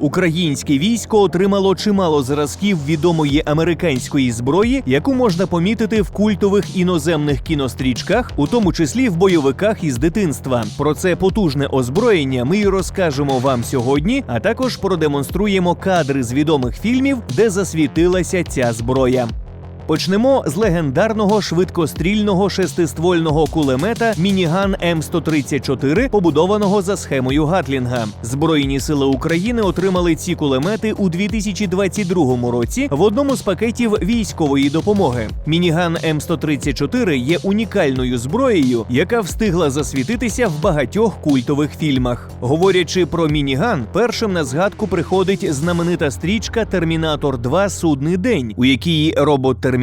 Українське військо отримало чимало зразків відомої американської зброї, яку можна помітити в культових іноземних кінострічках, у тому числі в бойовиках із дитинства. Про це потужне озброєння ми розкажемо вам сьогодні, а також продемонструємо кадри з відомих фільмів, де засвітилася ця зброя. Почнемо з легендарного швидкострільного шестиствольного кулемета Мініган М134, побудованого за схемою Гатлінга. Збройні сили України отримали ці кулемети у 2022 році в одному з пакетів військової допомоги. Мініган М134 є унікальною зброєю, яка встигла засвітитися в багатьох культових фільмах. Говорячи про мініган, першим на згадку приходить знаменита стрічка Термінатор 2 Судний день, у якій робот-термінатор,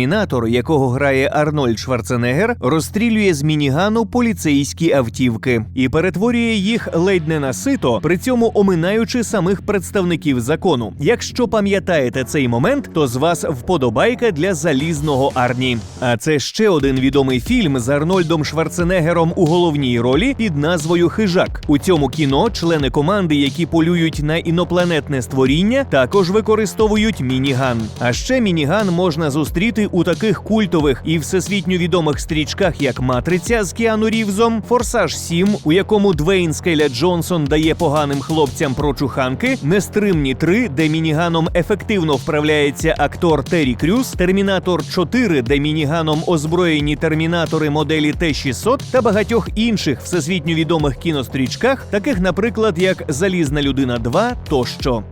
якого грає Арнольд Шварценеггер, розстрілює з мінігану поліцейські автівки і перетворює їх ледь не на сито, при цьому оминаючи самих представників закону. Якщо пам'ятаєте цей момент, то з вас вподобайка для залізного Арні. А це ще один відомий фільм з Арнольдом Шварценеггером у головній ролі під назвою Хижак. У цьому кіно члени команди, які полюють на інопланетне створіння, також використовують мініган. А ще мініган можна зустріти у таких культових і всесвітньо відомих стрічках, як Матриця з Кіану Рівзом, Форсаж 7, у якому Двейн Скеля Джонсон дає поганим хлопцям прочуханки, Нестримні 3, де мініганом ефективно вправляється актор Террі Крюс, Термінатор 4, де мініганом озброєні термінатори моделі Т-600 та багатьох інших всесвітньо відомих кінострічках, таких, наприклад, як Залізна людина 2 тощо.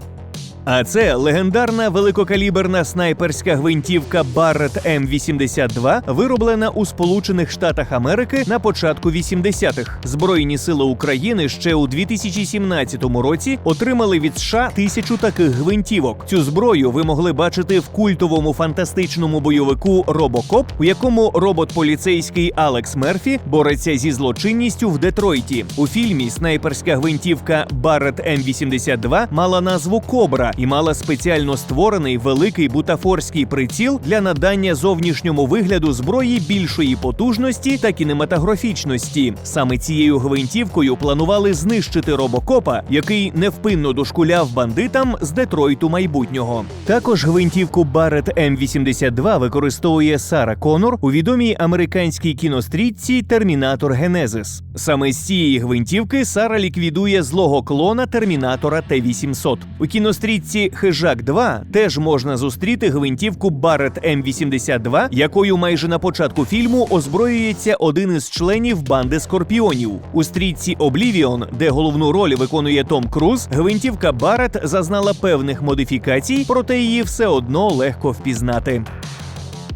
А це легендарна великокаліберна снайперська гвинтівка Barrett М82, вироблена у Сполучених Штатах Америки на початку 80-х. Збройні сили України ще у 2017 році отримали від США тисячу таких гвинтівок. Цю зброю ви могли бачити в культовому фантастичному бойовику Робокоп, у якому робот-поліцейський Алекс Мерфі бореться зі злочинністю в Детройті. У фільмі снайперська гвинтівка Barrett М82 мала назву Кобра і мала спеціально створений великий бутафорський приціл для надання зовнішньому вигляду зброї більшої потужності та кінематографічності. Саме цією гвинтівкою планували знищити робокопа, який невпинно дошкуляв бандитам з Детройту майбутнього. Також гвинтівку Barrett М82 використовує Сара Конор у відомій американській кінострічці Термінатор Генезис. Саме з цієї гвинтівки Сара ліквідує злого клона Термінатора Т-800. У кінострічці Хижак 2 теж можна зустріти гвинтівку Барет М82, якою майже на початку фільму озброюється один із членів банди скорпіонів. У стрічці Oblivion, де головну роль виконує Том Круз, гвинтівка Барет зазнала певних модифікацій, проте її все одно легко впізнати.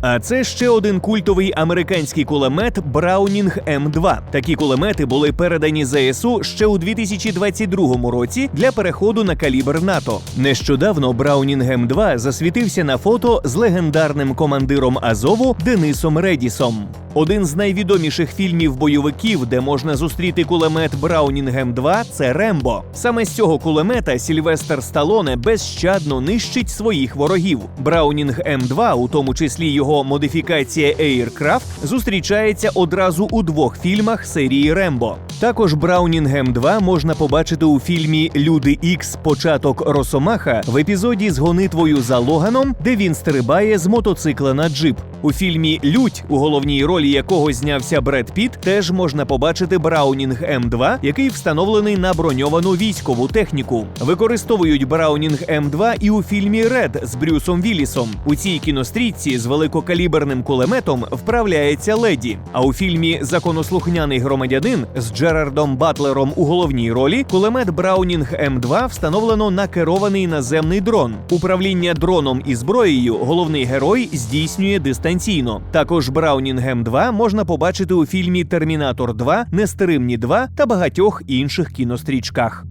А це ще один культовий американський кулемет Браунінг М2. Такі кулемети були передані ЗСУ ще у 2022 році для переходу на калібр НАТО. Нещодавно Браунінг М2 засвітився на фото з легендарним командиром Азову Денисом Редісом. Один з найвідоміших фільмів бойовиків, де можна зустріти кулемет Браунінг М2, це Рембо. Саме з цього кулемета Сільвестр Сталоне безщадно нищить своїх ворогів. Браунінг М2, у тому числі його модифікація Aircraft, зустрічається одразу у двох фільмах серії Рембо. Також Браунінг М2 можна побачити у фільмі Люди Ікс Початок Росомаха в епізоді з гонитвою за Логаном, де він стрибає з мотоцикла на джип. У фільмі Лють, у головній ролі якого знявся Бред Піт, теж можна побачити Браунінг М2, який встановлений на броньовану військову техніку. Використовують Браунінг М2 і у фільмі Ред з Брюсом Віллісом. У цій кінострічці з великокаліберним кулеметом вправляється леді. А у фільмі Законослухняний громадянин з Джерардом Батлером у головній ролі кулемет Браунінг М2 встановлено на керований наземний дрон. Управління дроном і зброєю головний герой здійснює дистанційно. Також Браунінг М2 можна побачити у фільмі Термінатор 2, Нестеримні 2 та багатьох інших кінострічках.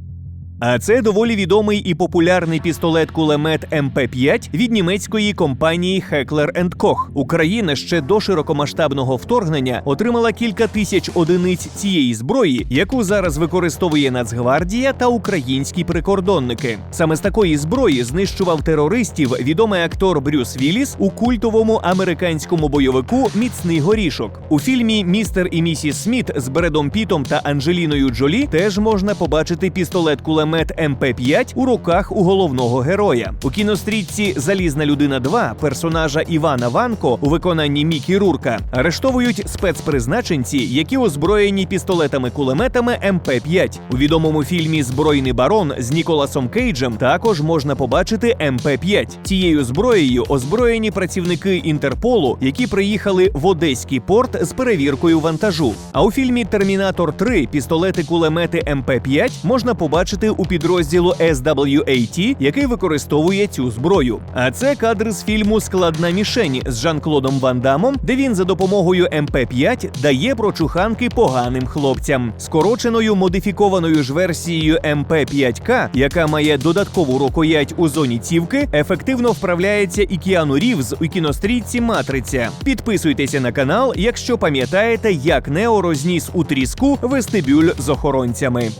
А це доволі відомий і популярний пістолет-кулемет МП5 від німецької компанії Heckler Koch. Україна ще до широкомасштабного вторгнення отримала кілька тисяч одиниць цієї зброї, яку зараз використовує Нацгвардія та українські прикордонники. Саме з такої зброї знищував терористів відомий актор Брюс Вілліс у культовому американському бойовику Міцний горішок. У фільмі Містер і місіс Сміт з Бредом Пітом та Анджеліною Джолі теж можна побачити пістолет-кулемет кулемет МП5 у руках у головного героя. У кінострічці Залізна людина 2 персонажа Івана Ванко у виконанні Мікі Рурка арештовують спецпризначенці, які озброєні пістолетами-кулеметами МП5. У відомому фільмі Збройний барон з Ніколасом Кейджем також можна побачити МП5. Цією зброєю озброєні працівники Інтерполу, які приїхали в Одеський порт з перевіркою вантажу. А у фільмі Термінатор 3 пістолети-кулемети МП5 можна побачити у підрозділу SWAT, який використовує цю зброю. А це кадр з фільму Складна мішень з Жан-Клодом Ван Дамом, де він за допомогою МП5 дає прочуханки поганим хлопцям. Скороченою модифікованою ж версією МП5К, яка має додаткову рукоять у зоні цівки, ефективно вправляється і Кіану Рівз у кінострічці Матриця. Підписуйтеся на канал, якщо пам'ятаєте, як Нео розніс у тріску вестибюль з охоронцями.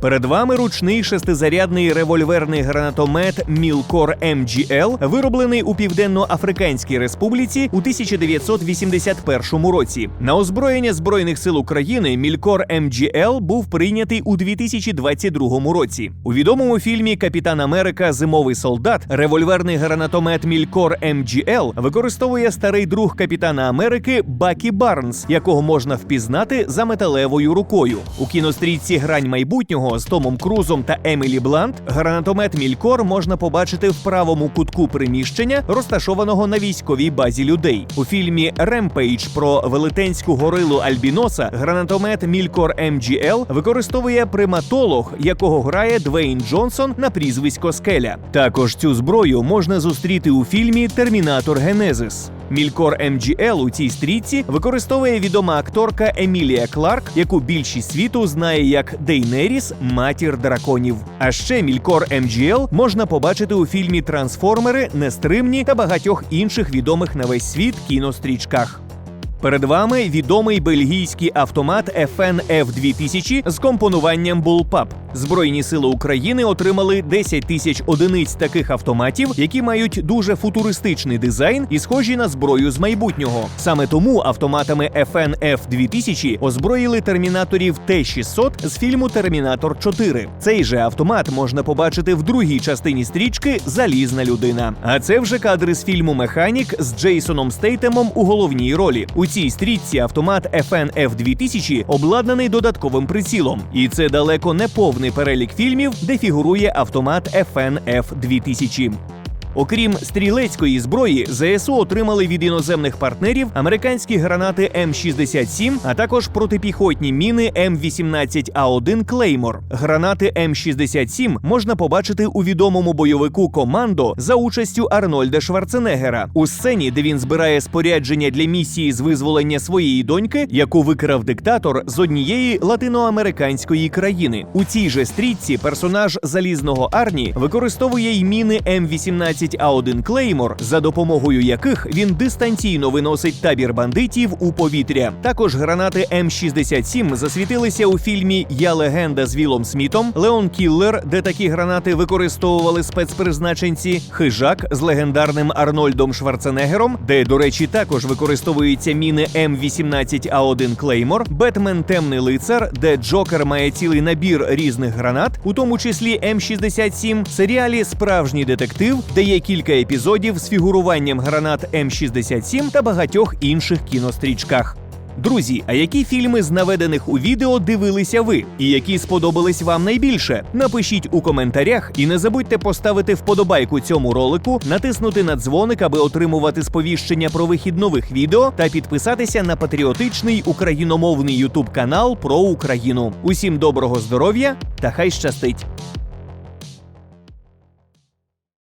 Перед вами ручний шестизарядний револьверний гранатомет Мілкор МГЛ, вироблений у Південно-Африканській Республіці у 1981 році. На озброєння Збройних сил України Мілкор МГЛ був прийнятий у 2022 році. У відомому фільмі Капітан Америка Зимовий солдат револьверний гранатомет Мілкор МГЛ використовує старий друг Капітана Америки Бакі Барнс, якого можна впізнати за металевою рукою. У кінострічці Грань майбутнього з Томом Крузом та Емілі Блант гранатомет Мількор можна побачити в правому кутку приміщення, розташованого на військовій базі людей. У фільмі Ремпейдж про велетенську горилу Альбіноса гранатомет Мількор МГЛ використовує приматолог, якого грає Двейн Джонсон на прізвисько Скеля. Також цю зброю можна зустріти у фільмі Термінатор Генезис. Мількор МГЛ у цій стрічці використовує відома акторка Емілія Кларк, яку більшість світу знає як Дейнеріс, матір драконів. А ще Мількор МГЛ можна побачити у фільмі Трансформери, Нестримні та багатьох інших відомих на весь світ кінострічках. Перед вами відомий бельгійський автомат FN F2000 з компонуванням Bullpup. Збройні сили України отримали 10 тисяч одиниць таких автоматів, які мають дуже футуристичний дизайн і схожі на зброю з майбутнього. Саме тому автоматами FN F2000 озброїли термінаторів Т-600 з фільму Термінатор 4. Цей же автомат можна побачити в другій частині стрічки Залізна людина. А це вже кадри з фільму Механік з Джейсоном Стейтемом у головній ролі. Цій стрічці автомат FN F2000 обладнаний додатковим прицілом, і це далеко не повний перелік фільмів, де фігурує автомат FN F2000. Окрім стрілецької зброї, ЗСУ отримали від іноземних партнерів американські гранати М67, а також протипіхотні міни М18А1 Клеймор. Гранати М67 можна побачити у відомому бойовику Командо за участю Арнольда Шварценеггера у сцені, де він збирає спорядження для місії з визволення своєї доньки, яку викрав диктатор з однієї латиноамериканської країни. У цій же стрічці персонаж залізного Арні використовує й міни М18А1 Клеймор, за допомогою яких він дистанційно виносить табір бандитів у повітря. Також гранати М67 засвітилися у фільмі Я легенда з Вілом Смітом, Леон Кіллер, де такі гранати використовували спецпризначенці, хижак з легендарним Арнольдом Шварценеггером, де, до речі, також використовуються міни М18А1 Клеймор, Бетмен Темний лицар, де Джокер має цілий набір різних гранат, у тому числі М67, серіалі Справжній детектив, де є кілька епізодів з фігуруванням гранат М67 та багатьох інших кінострічках. Друзі, а які фільми з наведених у відео дивилися ви? І які сподобались вам найбільше? Напишіть у коментарях і не забудьте поставити вподобайку цьому ролику, натиснути на дзвоник, аби отримувати сповіщення про вихід нових відео, та підписатися на патріотичний україномовний ютуб канал про Україну. Усім доброго здоров'я та хай щастить!